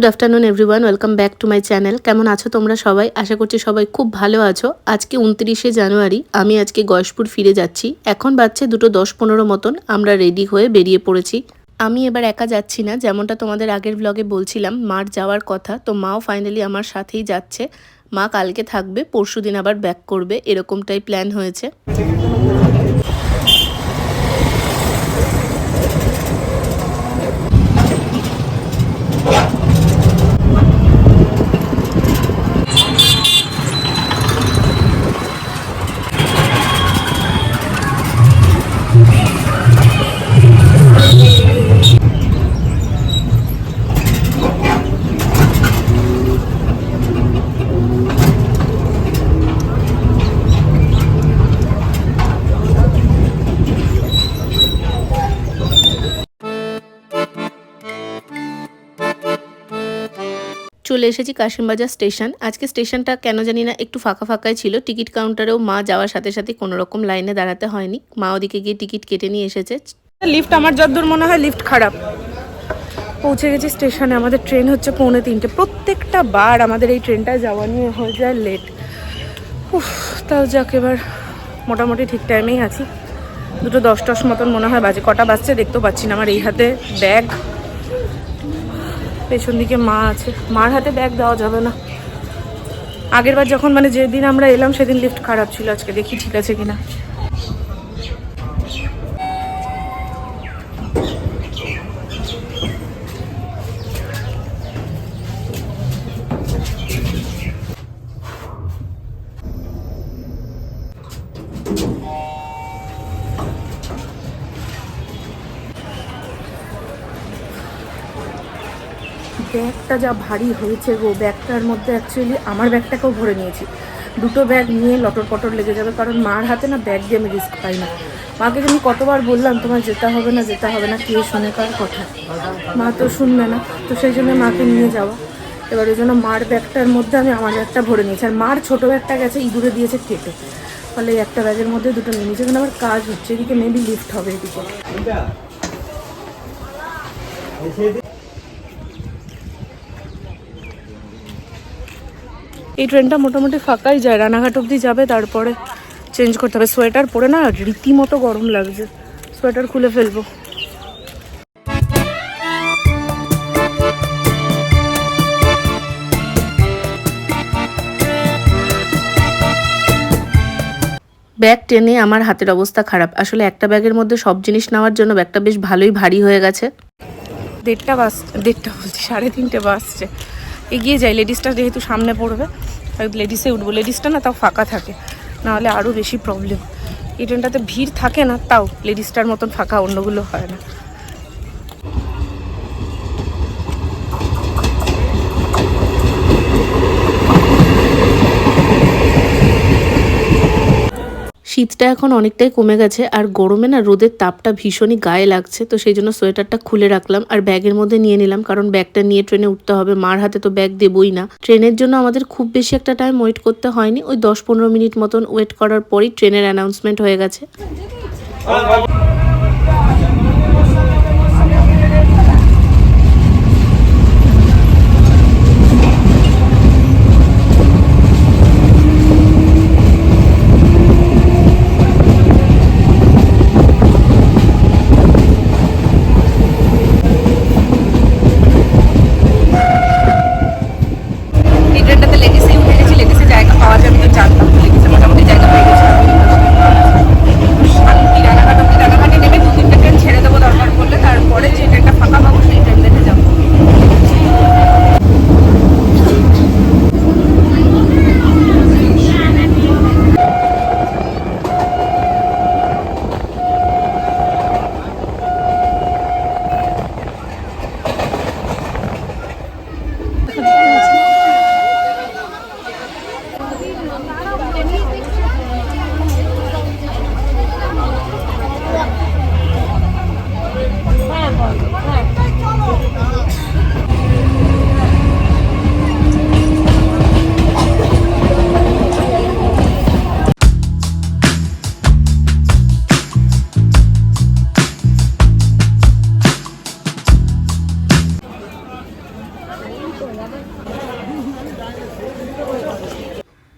Good afternoon everyone welcome back to my channel কেমন আছো তোমরা সবাই? আশা করছি সবাই খুব ভালো আছো। আজকে উনত্রিশে জানুয়ারি, আমি আজকে গয়েশপুর ফিরে যাচ্ছি। এখন বাজছে দুটো দশ পনেরো মতন, আমরা রেডি হয়ে বেরিয়ে পড়েছি। আমি এবার একা যাচ্ছি না, যেমনটা তোমাদের আগের ব্লগে বলছিলাম, মার যাওয়ার কথা। তো মাও ফাইনালি আমার সাথেই যাচ্ছে। মা কালকে থাকবে পরশু দিন আবার ব্যাক করবে, এরকমটাই প্ল্যান হয়েছে। চলে এসেছি কাশিমবাজার স্টেশন। আজকে স্টেশনটা কেন জানি না একটু ফাঁকা ফাঁকাই ছিল। টিকিট কাউন্টারেও মা যাওয়ার সাথে সাথে কোনো রকম লাইনে দাঁড়াতে হয়নি। মা ওদিকে গিয়ে টিকিট কেটে নিয়ে এসেছে। লিফট আমার যতদূর মনে হয় লিফট খারাপ। পৌঁছে গেছি স্টেশনে। আমাদের ট্রেন হচ্ছে পৌনে তিনটে। প্রত্যেকটা বার আমাদের এই ট্রেনটা যাওয়া নিয়ে হয়ে যায় লেট উফ, তাও যাক, এবার মোটামুটি ঠিক টাইমেই আছি। দুটো দশ টস মতন মনে হয় বাজে। কটা বাজছে দেখতেও পাচ্ছি না। আমার এই হাতে ব্যাগ পেছন দিকে মা আছে। মার হাতে ব্যাগ দেওয়া যাবে না। আগের বার যখন মানে যেদিন আমরা এলাম, সেদিন লিফট খারাপ ছিল। আজকে দেখি ঠিক আছে কিনা। ব্যাগটা যা ভারী হয়েছে গো, ব্যাগটার মধ্যে অ্যাকচুয়ালি আমার ব্যাগটাকেও ভরে নিয়েছি। দুটো ব্যাগ নিয়ে লটর পটর লেগে যাবে, কারণ মার হাতে না ব্যাগ দিয়ে আমি রিস্ক পাই না। মাকে আমি কতবার বললাম, তোমার যেতে হবে না, যেতে হবে না, কে শুনে, কার কথা? মা তো শুনবে না, তো সেই জন্য মাকে নিয়ে যাওয়া। এবার ওই জন্য মার ব্যাগটার মধ্যে আমি আমার ব্যাগটা ভরে নিয়েছি। আর মার ছোটো ব্যাগটা গেছে, ইঁদুরে দিয়েছে কেটে। ফলে একটা ব্যাগের মধ্যে দুটো নিয়ে নিয়েছি আমার কাজ হচ্ছে, এদিকে মেবি লিফট হবে এদিকে। এই ট্রেনটা মোটামুটি ফাঁকাই যায়। রানাঘাট অবধি যাবে তারপরে চেঞ্জ করতে হবে। সোয়েটার পরে না রীতিমতো গরম লাগছে। সোয়েটার খুলে ফেলব। ব্যাগ টেনে আমার হাতের অবস্থা খারাপ। আসলে একটা ব্যাগের মধ্যে সব জিনিস নেওয়ার জন্য ব্যাগটা বেশ ভালোই ভারী হয়ে গেছে। দেড়টা বাস দেড়টা বলছি সাড়ে তিনটে বাসছে এগিয়ে যায় লেডিসটা যেহেতু সামনে পড়বে, তাই লেডিসে উঠবো। লেডিসটা না, তাও ফাঁকা থাকে। নাহলে আরও বেশি প্রবলেম এই ট্রেনটাতে ভিড় থাকে না, তাও লেডিসটার মতন ফাঁকা অন্যগুলো হয় না। শীতটা এখন অনেকটাই কমে গেছে, আর গরমে না রোদের তাপটা ভীষণই গায়ে লাগছে, তো সেই জন্য সোয়েটারটা খুলে রাখলাম আর ব্যাগের মধ্যে নিয়ে নিলাম, কারণ ব্যাগটা নিয়ে ট্রেনে উঠতে হবে, মার হাতে তো ব্যাগ দেবই না। ট্রেনের জন্য আমাদের খুব বেশি একটা টাইম ওয়েট করতে হয়নি, ওই দশ পনেরো মিনিট মতন ওয়েট করার পরই ট্রেনের অ্যানাউন্সমেন্ট হয়ে গেছে।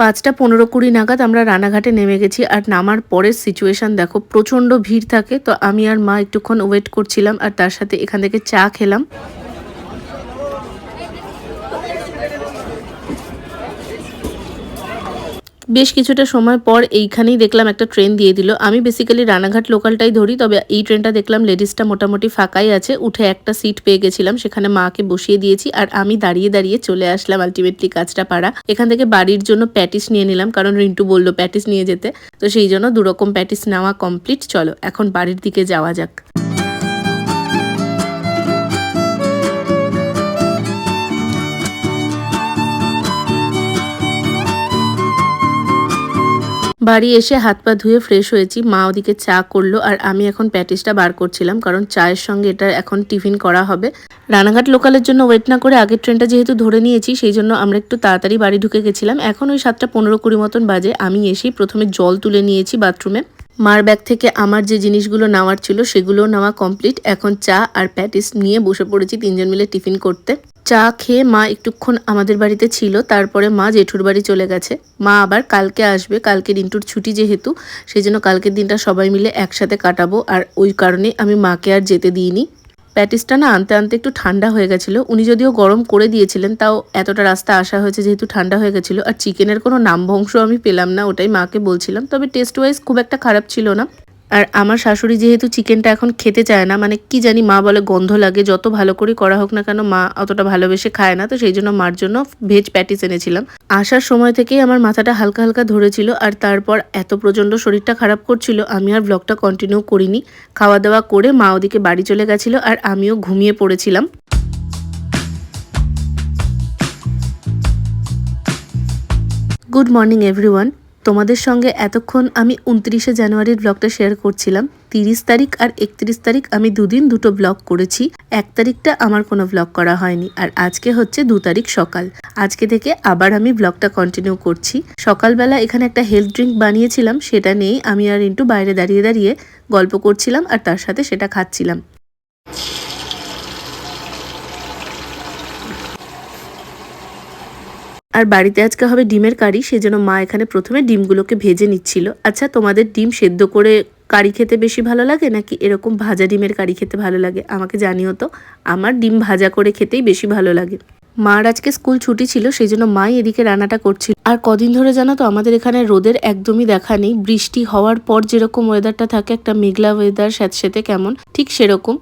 পাঁচটা পনেরো কুড়ি নাগাদ আমরা রানাঘাটে নেমে গেছি আর নামার পরের সিচুয়েশন দেখো, প্রচণ্ড ভিড় থাকে। তো আমি আর মা একটুক্ষণ ওয়েট করছিলাম আর তার সাথে এখান থেকে চা খেলাম। বেশ কিছুটা সময় পর এইখানেই দেখলাম একটা ট্রেন দিয়ে দিল। আমি বেসিক্যালি রানাঘাট লোকালটাই ধরি, তবে এই ট্রেনটা দেখলাম লেডিসটা মোটামুটি ফাঁকাই আছে। উঠে একটা সিট পেয়ে গেছিলাম, সেখানে মাকে বসিয়ে দিয়েছি আর আমি দাঁড়িয়ে দাঁড়িয়ে চলে আসলাম আলটিমেটলি কাজটা পাড়া। এখান থেকে বাড়ির জন্য প্যাটিস নিয়ে নিলাম, কারণ রিন্টু বলল প্যাটিস নিয়ে যেতে। তো সেই জন্য দুরকম প্যাটিস নেওয়া কমপ্লিট চলো, এখন বাড়ির দিকে যাওয়া যাক। বাড়ি এসে হাত পা ধুয়ে ফ্রেশ হয়েছি। মা ওদিকে চা করল আর আমি এখন প্যাটিসটা বার করছিলাম কারণ চায়ের সঙ্গে এটা এখন টিফিন করা হবে। রানাঘাট লোকালের জন্য ওয়েট না করে আগের ট্রেনটা যেহেতু ধরে নিয়েছি, সেই জন্য আমরা একটু তাড়াতাড়ি বাড়ি ঢুকে গেছিলাম। এখন ওই সাতটা পনেরো কুড়ি মতন বাজে। আমি এসেই প্রথমে জল তুলে নিয়েছি বাথরুমে মার ব্যাগ থেকে আমার যে জিনিসগুলো নেওয়ার ছিল সেগুলো নেওয়া কমপ্লিট এখন চা আর প্যাটিস নিয়ে বসে পড়েছি তিনজন মিলে টিফিন করতে। চা খেয়ে মা একটুক্ষণ আমাদের বাড়িতে ছিল, তারপরে মা জেঠুর বাড়ি চলে গেছে। মা আবার কালকে আসবে, কালকে রিন্টুর ছুটি যেহেতু সেই জন্য কালকের দিনটা সবাই মিলে একসাথে কাটাবো, আর ওই কারণে আমি মাকে আর যেতে দিইনি। প্যাটিসটা না আনতে আনতে একটু ঠান্ডা হয়ে গেছিল, উনি যদিও গরম করে দিয়েছিলেন, তাও এতটা রাস্তা আসা হয়েছে যেহেতু ঠান্ডা হয়ে গেছিল, আর চিকেনের কোনো নামভংশ আমি পেলাম না, ওটাই মাকে বলছিলাম, তবে টেস্ট ওয়াইজ খুব একটা খারাপ ছিল না। আর আমার শাশুড়ি যেহেতু চিকেনটা এখন খেতে চায় না মানে কি জানি মা বলে গন্ধ লাগে, যত ভালো করে করা হোক না কেন মা অতটা ভালোবেসে খায় না, তো সেই জন্য মার জন্য ভেজ প্যাটিস এনেছিলাম। আসার সময় থেকেই আমার মাথাটা হালকা হালকা ধরেছিল আর তারপর এত প্রচণ্ড শরীরটা খারাপ করছিল, আমি আর ব্লগটা কন্টিনিউ করিনি। খাওয়া দাওয়া করে মা ওদিকে বাড়ি চলে গেছিল আর আমিও ঘুমিয়ে পড়েছিলাম। গুড মর্নিং এভরিওয়ান তোমাদের সঙ্গে এতক্ষণ আমি উনত্রিশে জানুয়ারির ব্লগটা শেয়ার করছিলাম। তিরিশ তারিখ আর একত্রিশ তারিখ আমি দুদিন দুটো ব্লগ করেছি। এক তারিখটা আমার কোনো ব্লগ করা হয়নি আর আজকে হচ্ছে দু তারিখ সকাল। আজকে থেকে আবার আমি ব্লগটা কন্টিনিউ করছি। সকালবেলা এখানে একটা হেলথ ড্রিঙ্ক বানিয়েছিলাম, সেটা নিয়েই আমি আর ইন্টু বাইরে দাঁড়িয়ে দাঁড়িয়ে গল্প করছিলাম আর তার সাথে সেটা খাচ্ছিলাম। আর বাড়িতে আজকে হবে ডিমের কারি, সেজন্য মা এখানে প্রথমে ডিমগুলোকে ভেজে নিচ্ছিল। আচ্ছা তোমাদের ডিম সেদ্ধ করে কারি খেতে বেশি ভালো লাগে, নাকি এরকম ভাজা ডিমের কারি খেতে ভালো লাগে? আমাকে জানিও তো, আমার ডিম ভাজা করে খেতেই বেশি ভালো লাগে। মার আজকে স্কুল ছুটি ছিল সেই জন্য মাই এদিকে রান্নাটা করছিল। আর কদিন ধরে জানো তো, আমাদের এখানে রোদের একদমই দেখা নেই। বৃষ্টি হওয়ার পর যেরকম ওয়েদারটা থাকে, একটা মেঘলা ওয়েদার স্যাঁতস্যাঁতে কেমন, ঠিক সেরকম।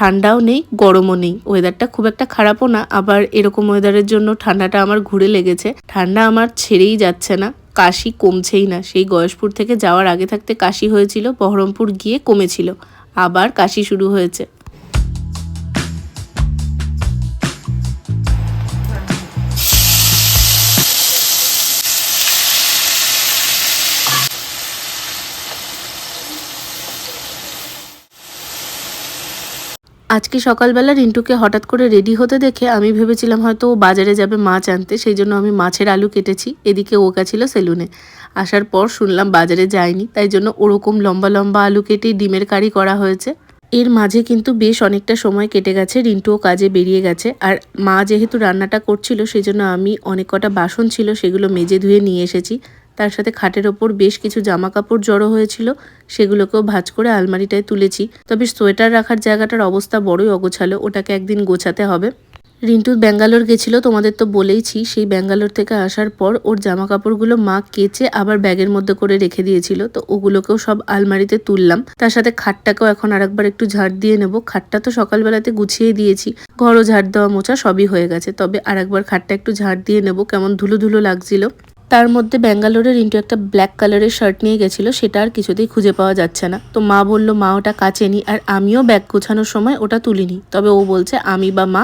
ঠান্ডাও নেই, গরমও নেই। ওয়েদারটা খুব একটা খারাপও না, আবার এরকম ওয়েদারের জন্য ঠান্ডাটা আমার ঘুরে লেগেছে। ঠান্ডা আমার ছেড়েই যাচ্ছে না, কাশি কমছেই না। সেই গয়েশপুর থেকে যাওয়ার আগে থাকতে কাশি হয়েছিল, বহরমপুর গিয়ে কমেছিল। আবার কাশি শুরু হয়েছে। আজকে সকালবেলা রিন্টুকে হঠাৎ করে রেডি হতে দেখে আমি ভেবেছিলাম হয়তো ও বাজারে যাবে মাছ আনতে, সেই জন্য আমি মাছের আলু কেটেছি। এদিকে ও গেছিল সেলুনে। আসার পর শুনলাম বাজারে যায়নি, তাই জন্য ওরকম লম্বা লম্বা আলু কেটেই ডিমের কারি করা হয়েছে। এর মাঝে কিন্তু বেশ অনেকটা সময় কেটে গেছে, রিন্টুও কাজে বেরিয়ে গেছে। আর মা যেহেতু রান্নাটা করছিল সেই জন্য আমি অনেক কটা বাসন ছিল, সেগুলো মেজে ধুয়ে নিয়ে এসেছি। তার সাথে খাটের ওপর বেশ কিছু জামা কাপড় জড়ো হয়েছিল, সেগুলোকেও ভাঁজ করে আলমারিটায় তুলেছি। তবে সোয়েটার রাখার জায়গাটার অবস্থা বড়ই অগোছালো, ওটাকে একদিন গোছাতে হবে। রিন্টু ব্যাঙ্গালোর গেছিল, তোমাদের তো বলেইছি, সেই ব্যাঙ্গালোর থেকে আসার পর ওর জামা কাপড়গুলো মা কেচে আবার ব্যাগের মধ্যে করে রেখে দিয়েছিল, তো ওগুলোকেও সব আলমারিতে তুললাম। তার সাথে খাটটাকেও এখন আরেকবার একটু ঝাড় দিয়ে নেব। খাটটা তো সকালবেলাতে গুছিয়ে দিয়েছি, ঘরও ঝাড় দেওয়া মোছা সবই হয়ে গেছে, তবে আরেকবার খাটটা একটু ঝাড় দিয়ে নেব, কেমন ধুলো ধুলো লাগছিল। তার মধ্যে ব্যাঙ্গালোরের ইন্টু একটা ব্ল্যাক কালারের শার্ট নিয়ে গেছিল, সেটা আর কিছুতেই খুঁজে পাওয়া যাচ্ছে না। তো মা বলল, মা, ওটা কাচেনি। আর আমিও ব্যাগ গোছানোর সময় ওটা তুলিনি। তবে ও বলছে, আমি বা মা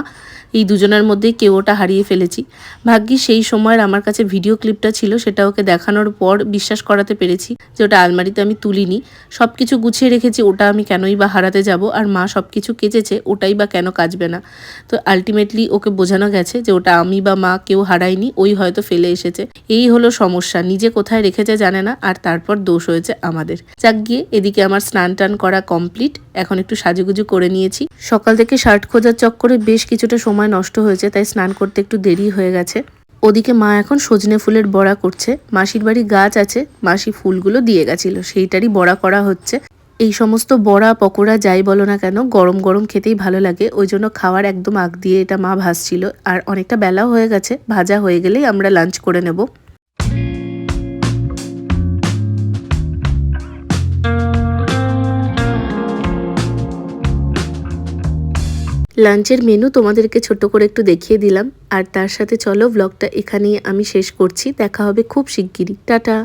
এই দুজনের মধ্যেই কেউ ওটা হারিয়ে ফেলেছি। ভাগ্যি সেই সময়ের আমার কাছে ভিডিও ক্লিপটা ছিল, সেটা ওকে দেখানোর পর বিশ্বাস করাতে পেরেছি যে ওটা আলমারিতে আমি তুলিনি। সব কিছু গুছিয়ে রেখেছি, ওটা আমি কেনই বা হারাতে যাব, আর মা সব কিছু কেচেছে, ওটাই বা কেন কাচবে না। তো আলটিমেটলি ওকে বোঝানো গেছে যে ওটা আমি বা মা কেউ হারায়নি, ওই হয়তো ফেলে এসেছে। এই হলো সমস্যা, নিজে কোথায় রেখেছে জানে না, আর তারপর দোষ হয়েছে আমাদের। যাক গিয়ে, এদিকে আমার স্নান টান করা কমপ্লিট এখন একটু সাজুগুজু করে নিয়েছি। সকাল থেকে শার্ট খোঁজার চক্করে বেশ কিছুটা সময় নষ্ট হয়েছে, তাই স্নান করতে একটু দেরি হয়ে গেছে। ওদিকে মা এখন সজনে ফুলের বড়া করছে। মাসির বাড়ি গাছ আছে, মাসি ফুলগুলো দিয়ে গেছিল, সেইটারই বড়া করা হচ্ছে। এই সমস্ত বড়া, পকোড়া, যাই বলো না কেন, গরম গরম খেতেই ভালো লাগে। ওই জন্য খাওয়ার একদম আগ দিয়ে এটা মা ভাজছিল। আর অনেকটা বেলাও হয়ে গেছে, ভাজা হয়ে গেলেই আমরা লাঞ্চ করে নেব। লাঞ্চের মেনু তোমাদেরকে ছোট করে একটু দেখিয়ে দিলাম। আর তার সাথে চলো ব্লগটা এখানেই আমি শেষ করছি। দেখা হবে খুব শিগগিরই। টাটা।